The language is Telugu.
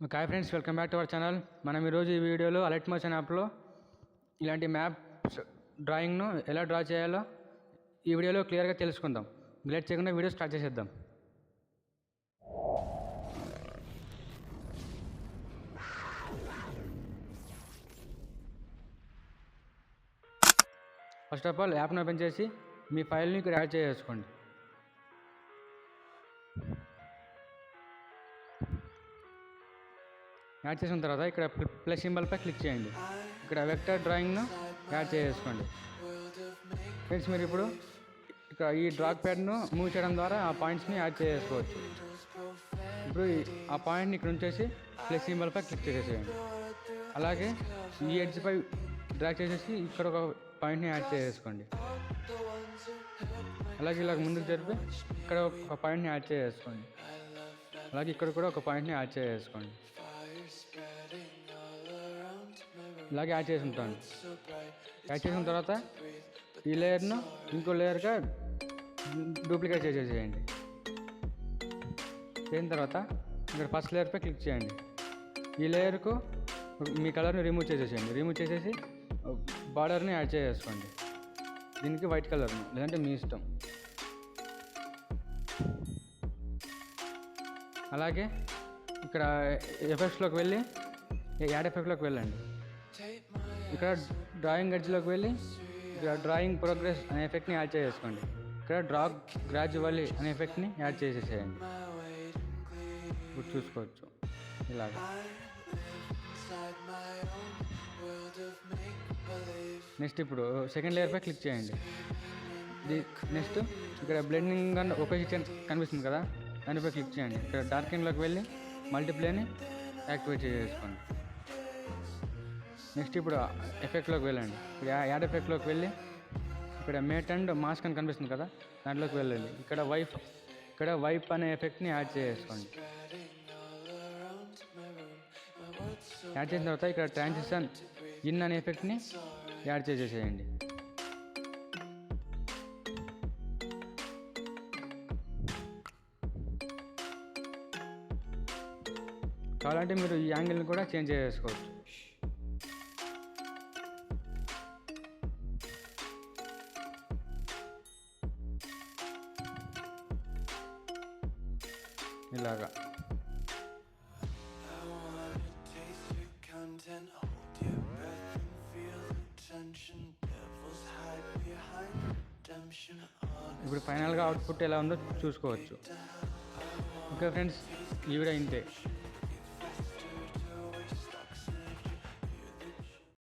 Hi friends welcome back to our channel మనం ఈరోజు ఈ వీడియోలో అలర్ట్ మోషన్ యాప్లో ఇలాంటి మ్యాప్స్ డ్రాయింగ్ను ఎలా డ్రా చేయాలో ఈ వీడియోలో క్లియర్గా తెలుసుకుందాం. లేట్ చేయకుండా వీడియో స్టార్ట్ చేసేద్దాం. ఫస్ట్ ఆఫ్ ఆల్ యాప్ను ఓపెన్ చేసి మీ ఫైల్ని ఇక్కడ యాడ్ చేసుకోండి యాడ్ చేసిన తర్వాత ఇక్కడ ప్ల- ప్లస్ సింబల్పై క్లిక్ చేయండి. ఇక్కడ వెక్టర్ డ్రాయింగ్ను యాడ్ చేసుకోండి ఫ్రెండ్స్ మీరు ఇప్పుడు ఇక్కడ ఈ డ్రాగ్ ప్యాడ్ను మూవ్ చేయడం ద్వారా ఆ పాయింట్స్ని యాడ్ చేసుకోవచ్చు ఇప్పుడు ఈ- ఆ పాయింట్ని ఇక్కడ ఉంచేసి ప్లస్ సింబల్పై క్లిక్ చేసేసేయండి. అలాగే ఈ ఎడ్జ్పై డ్రాక్ చేసేసి ఇక్కడ ఒక పాయింట్ని యాడ్ చేసుకోండి అలాగే ఇలా ముందుకు జరిపి ఇక్కడ ఒక పాయింట్ని యాడ్ చేసుకోండి అలాగే ఇక్కడ కూడా ఒక పాయింట్ని యాడ్ చేసుకోండి ఇలాగే యాడ్ చేసి ఉంటాను. యాడ్ చేసిన తర్వాత ఈ లేయర్ను ఇంకో లేయర్గా డూప్లికేట్ చేసేసేయండి చేసిన తర్వాత ఇక్కడ ఫస్ట్ లేయర్పై క్లిక్ చేయండి. ఈ లేయర్కు మీ కలర్ని రిమూవ్ చేసేసేయండి. రిమూవ్ చేసేసి బార్డర్ని యాడ్ చేసేసుకోండి. దీనికి వైట్ కలర్ను లేదంటే మీ ఇష్టం. అలాగే ఇక్కడ ఎఫెక్ట్స్లోకి వెళ్ళి యాడ్ ఎఫెక్ట్లోకి వెళ్ళండి. ఇక్కడ డ్రాయింగ్ ఎడ్జ్లోకి వెళ్ళి డ్రాయింగ్ ప్రోగ్రెస్ అనే ఎఫెక్ట్ని యాడ్ చేసేసుకోండి. ఇక్కడ డ్రా గ్రాడ్యువల్లీ అనే ఎఫెక్ట్ని యాడ్ చేసేసేయండి. ఇప్పుడు చూసుకోవచ్చు. ఇలాగా. నెక్స్ట్ ఇప్పుడు సెకండ్ లేయర్పై క్లిక్ చేయండి. నెక్స్ట్ ఇక్కడ బ్లెండింగ్ అని ఒక కనిపిస్తుంది కదా దానిపై క్లిక్ చేయండి. ఇక్కడ డార్కింగ్లోకి వెళ్ళి మల్టీప్లేని యాక్టివేట్ చేసుకోండి. నెక్స్ట్ ఇప్పుడు ఎఫెక్ట్లోకి వెళ్ళండి. ఇప్పుడు యా- యాడ్ ఎఫెక్ట్లోకి వెళ్ళి ఇక్కడ మేట్ అండ్ మాస్క్ అని కనిపిస్తుంది కదా దాంట్లోకి వెళ్ళండి. ఇక్కడ వైఫ్ ఇక్కడ వైప్ అనే ఎఫెక్ట్ని యాడ్ చేసుకోండి. యాడ్ చేసిన తర్వాత ఇక్కడ ట్రాన్సిషన్ ఇన్ అనే ఎఫెక్ట్ని యాడ్ చేసేసేయండి. కావాలంటే మీరు ఈ యాంగిల్ని కూడా చేంజ్ చేసుకోవచ్చు. ఇలాగా. ఇప్పుడు ఫైనల్గా అవుట్పుట్ ఎలా ఉందో చూసుకోవచ్చు. ఓకే ఫ్రెండ్స్ ఈవిడ ఇంతే.